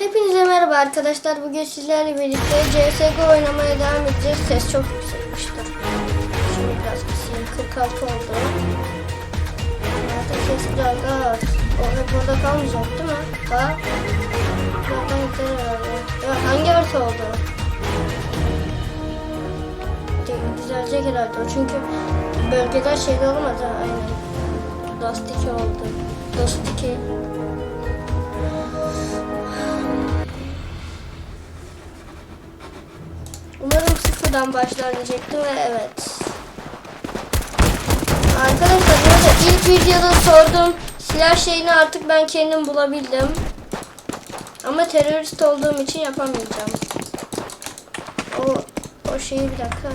Hepinize merhaba arkadaşlar. Bugün sizlerle birlikte CSGO oynamaya devam edeceğiz. Ses çok yüksekmiştir. Şimdi biraz kısayım. 46 oldu. Zaten ses biraz daha az. O hep burada kalmayacak değil mi? Ha? Buradan gider herhalde. Ya hangi harita oldu? Düzelecek herhalde çünkü bölgeler şeyde olmadı. Aynen. Dust 2 oldu. Dust 2. Sıfırdan başlar diyecektim ve evet. Arkadaşlar bu arada ilk videoda sorduğum silah şeyini artık ben kendim bulabildim. Ama terörist olduğum için yapamayacağım. O, o şeyi bir dakika.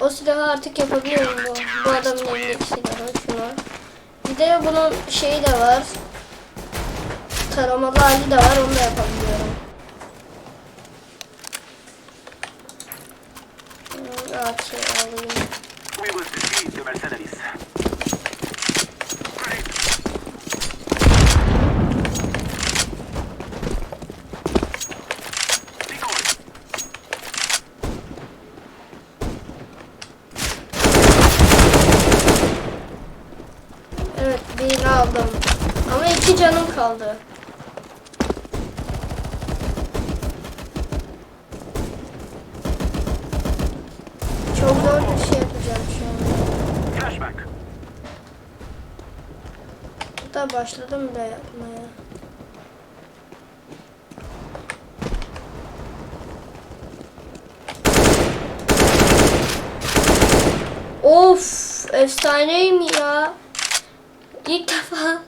O silahı artık yapabiliyorum bu. Bu adamın elindeki silahı şunu. Bir de bunun şeyi de var. Taramalı hali de var onu da yapabiliyorum. Hmm, Açı alayım. Evet birini aldım. Ama iki canım kaldı. Çok zor bir şey yapacağım şu an. Flashback. Hatta başladım bile yapmaya. Of, efsaneyim ya. İlk defa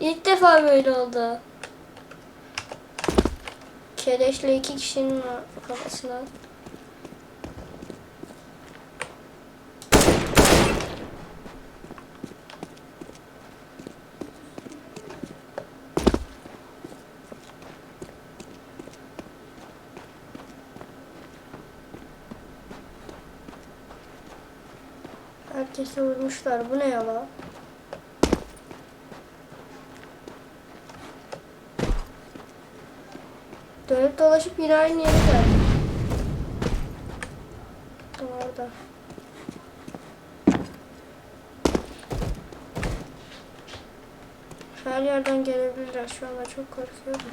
ilk defa böyle oldu. Keleşle iki kişinin kafasına. Herkese vurmuşlar. Bu ne ya la? Dönüp dolaşıp yine aynı yere geldim. Orada. Her yerden gelebilirler. Şu anda çok korkuyorum.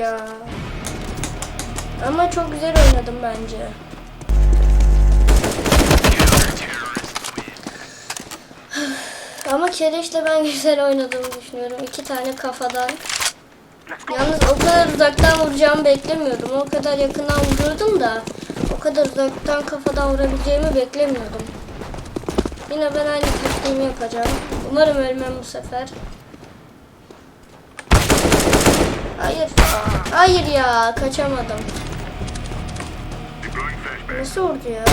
Ya. Ama çok güzel oynadım bence. Ama Kereş'le ben güzel oynadığımı düşünüyorum. İki tane kafadan. Yalnız o kadar uzaktan vuracağımı beklemiyordum. O kadar yakından vuruyordum da o kadar uzaktan kafadan vurabileceğimi beklemiyordum. Yine ben aynı taktiğimi yapacağım. Umarım ölmem bu sefer. Hayır. Hayır ya kaçamadım. Nasıl vurdu ya?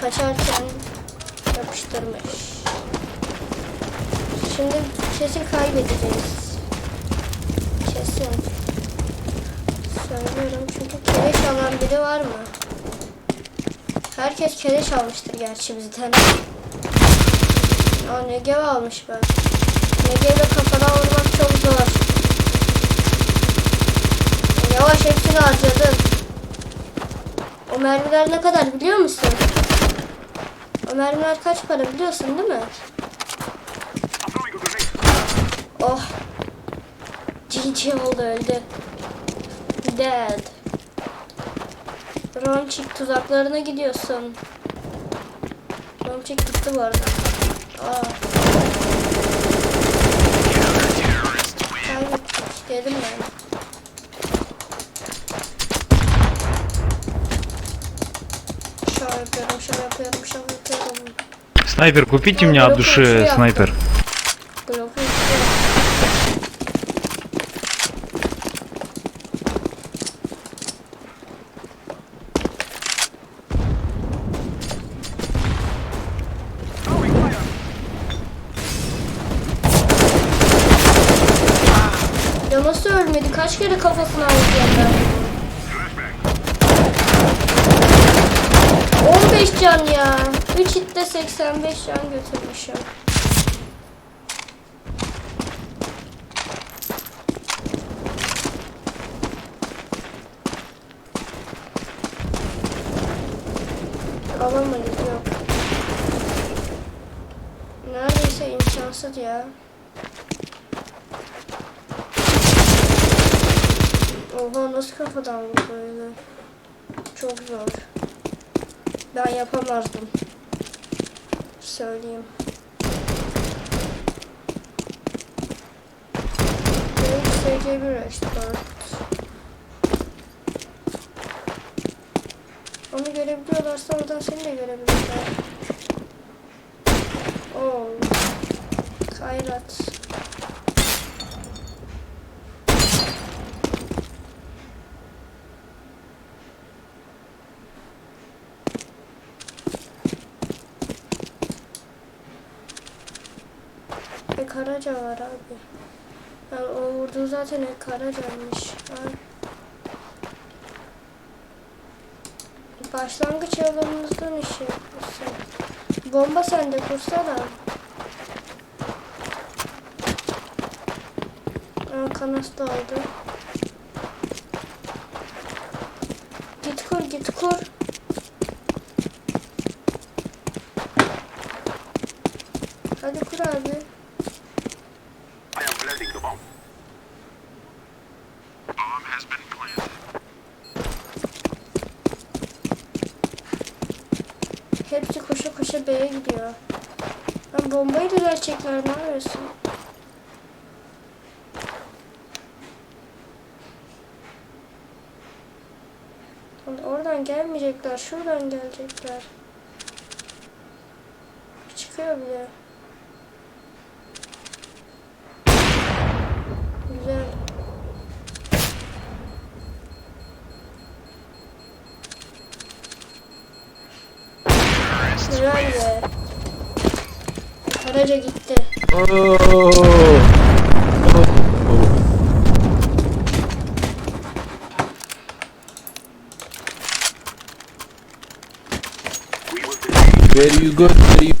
Kaçarken yapıştırmış. Şimdi kesin kaybedeceğiz. Kesin. Söylüyorum çünkü keleş alan biri var mı? Herkes keleş almıştır gerçi bizden. Aa Negev almış ben. Negev'le kafadan vurmak çok zor. Hepsini harcadın. O mermiler ne kadar biliyor musun? O mermiler kaç para biliyorsun değil mi? Oh. GG oldu öldü. Dead. Ronchik tuzaklarına gidiyorsun. Ronchik gitti bu arada. Aa. Kaybettik dedim ben. Снайпер, купите мне от души снайпер. Ya nasıl ölmedi? Kaç kere kafasına vurdu ben? 15 can ya. 3 hitte 85 can götürmüşüm. Alamayız yok. Neredeyse imkansız ya. Oha nasıl kafadan vurdu öyle? Çok zor. Ben yapamazdım. Söyleyeyim. Direkt SC1 Expert. Onu görebiliyorlarsa oradan seni de görebilirler. Oo. Kayrat. Karaca var abi. Yani o vurduğu zaten e Karaca'ymış. Ay. Başlangıç alanımızdan iş yapmışsın. Bomba sende kursana. Aa, kanas da aldı. Git kur git kur. Gelmeyecekler, şuradan gelecekler. Çıkıyor bile. Güzel. Güzel be. Karaca gitti. Oh. Where you?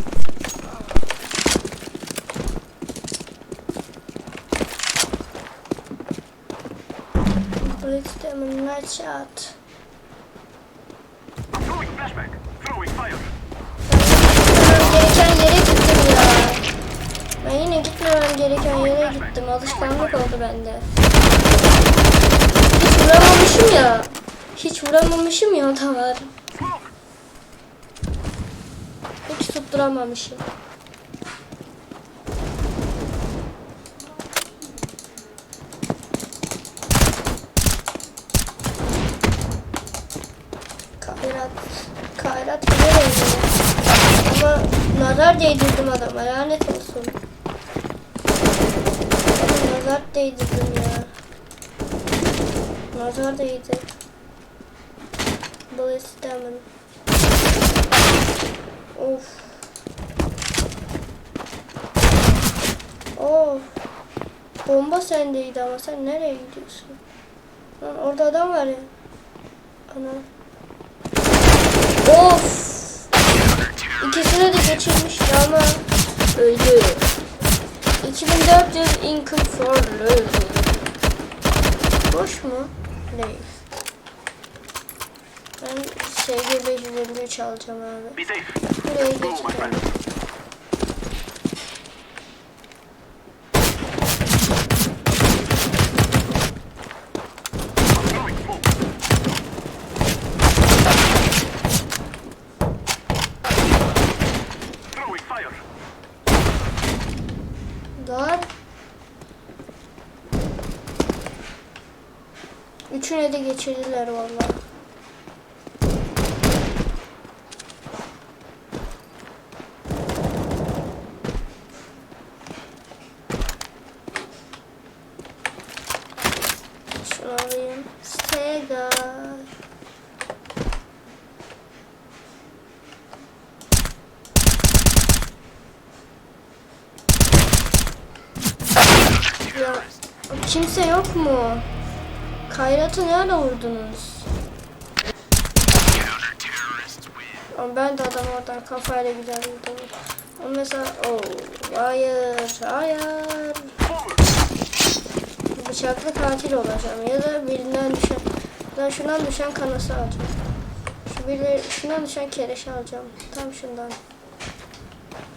Blitz them shot. Throwing fire. Ben gereken yere gittim ya. Ben yine gitmemem gereken yere gittim. Alışkanlık oldu bende. Hiç vuramamışım ya. Hiç vuramamışım ya o da var. Smoke. Hiç tutturamamışım. Kayrat. Kayrat oynuyor. Ama nazar değdirdim adama lanet olsun. Ama nazar değdirdim ya. Nazar değdi. Bu istemem. Of. Of. Bomba sendeydi ama sen nereye gidiyorsun? Lan orada adam var ya. Ana. Of. İkisine de geçirmişti ama öldü. 2400 income for love. Boş mu? Değil. Ben SG 553 alacağım abi. Buraya geçeceğim. De geçirdiler vallahi. Alayım. Sega. Ya Kimse yok mu? Kayrat'ı nerede vurdunuz? Ama ben de adam oradan kafayla güzel vurdum. Ama mesela oh, hayır hayır bıçaklı katil olacağım ya da birinden düşen ben şundan düşen kanası alacağım. Şu biri, şundan düşen kereşi alacağım. Tam şundan.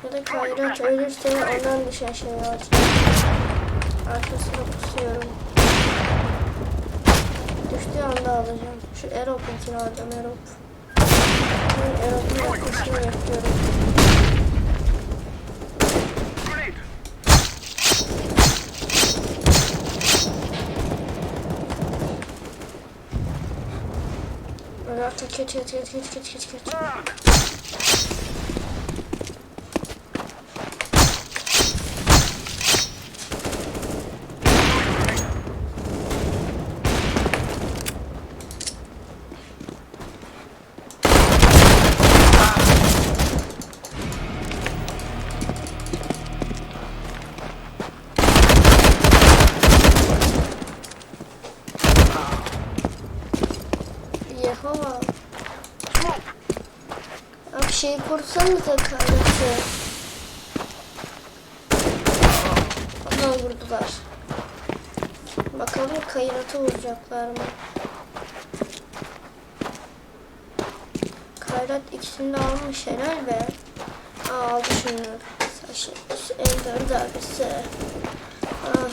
Ya da kayrat ölürse ondan düşen şeyi alacağım. Arkasına pusuyorum. Düştüğü anda alacağım. Şu Erop'unkini alacağım Erop. Erop'un arkasını yapıyorum. Böyle artık geç geç geç geç geç geç geç. Burn! Yehova. Abi şey kursanıza kaynatı. Ama vurdular. Bakalım kayratı vuracaklar mı? Kayrat ikisini de almış helal be. Aa, aldı şunu. Saçı, ender darbesi. Ah.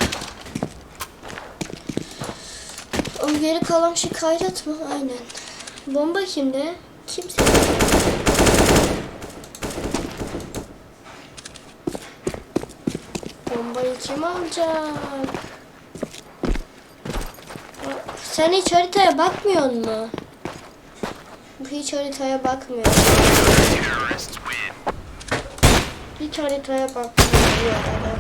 O geri kalan şey kayrat mı? Aynen. Bomba kimde? Kimse. Bombayı kim alacak? Sen hiç haritaya bakmıyor mu? Hiç haritaya bakmıyor. Hiç haritaya bakmıyor bu arada.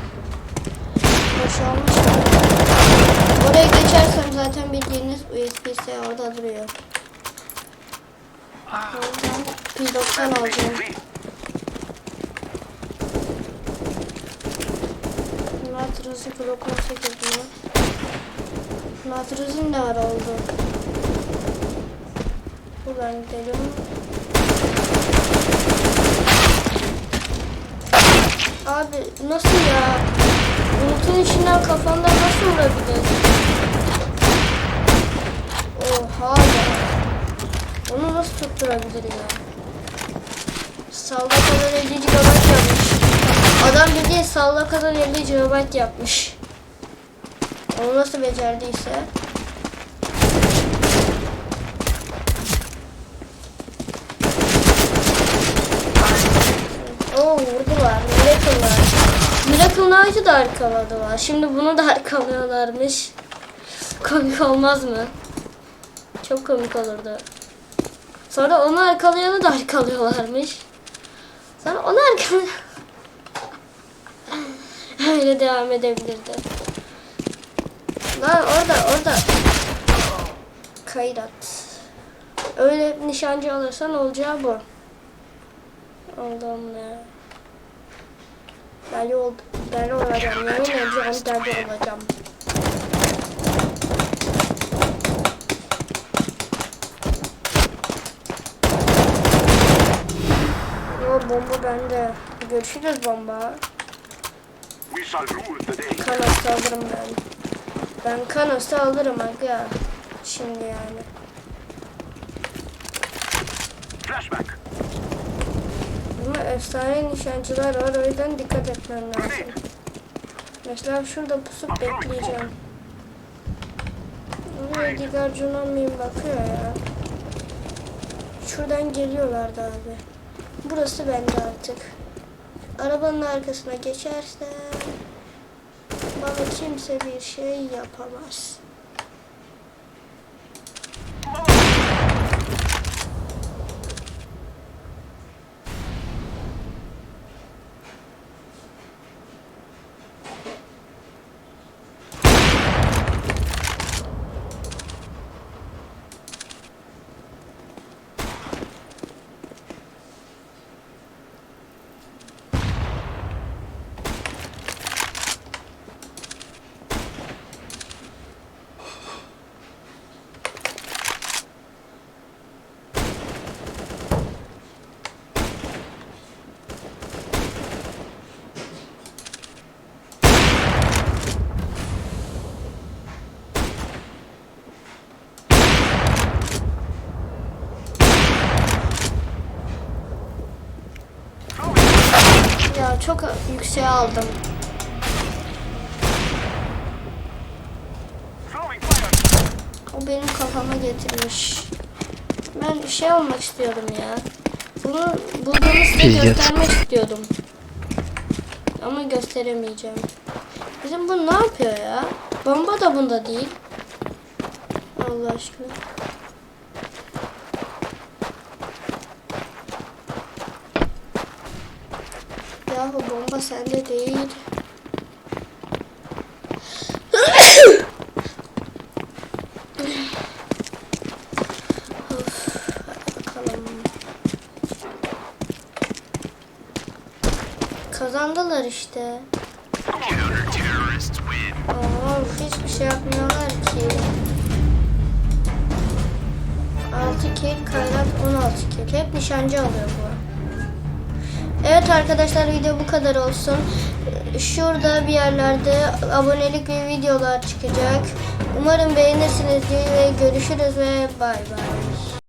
Oraya geçersem zaten bildiğiniz USB-C orada duruyor. Oradan P90 alacağım. Natruz'un Glock 18 mi? Natruz'un ne ara oldu? Buradan gidelim. Abi nasıl ya? Umut'un içinden kafandan nasıl vurabilir? Oha ya. Onu nasıl tutturabilir ya? Salla kadar 50 GB yapmış. Adam bildiğin salla kadar 50 GB yapmış. Onu nasıl becerdiyse. Oo vurdular. Miracle'lar. Miracle Knight'ı da arkaladılar. Şimdi bunu da arkalıyorlarmış. Komik olmaz mı? Çok komik olurdu. Sonra onu arkalayanı da arkalıyorlarmış. Sonra onu arkalıyor. Öyle devam edebilirdi. Lan orada orada. Kayrat. Öyle nişancı alırsan olacağı bu. Allah'ım ya. Deli, ol, deli olacağım. Yemin ediyorum deli olacağım. Bomba bende. Görüşürüz bomba. Kanos'ta alırım ben. Ben Kanos'ta alırım aga. Şimdi yani. Flashback. Ama efsane nişancılar var o yüzden dikkat etmen lazım. Mesela şurada pusup bekleyeceğim. Buraya Digar Junanmi'nin bakıyor ya. Şuradan geliyorlardı abi. Burası bende artık. Arabanın arkasına geçerse bana kimse bir şey yapamaz. Yükseğe aldım. O benim kafama getirmiş. Ben şey olmak istiyorum ya. Bunu bulduğumu size göstermek istiyordum. Ama gösteremeyeceğim. Bizim bu ne yapıyor ya? Bomba da bunda değil. Allah aşkına. Yahu bomba sende değil. Kazandılar işte. Aa, hiçbir şey yapmıyorlar ki. 6 kill, kaynak 16 kill. Hep nişancı alıyor bu. Evet arkadaşlar video bu kadar olsun. Şurada bir yerlerde abonelik ve videolar çıkacak. Umarım beğenirsiniz ve görüşürüz ve bay bay.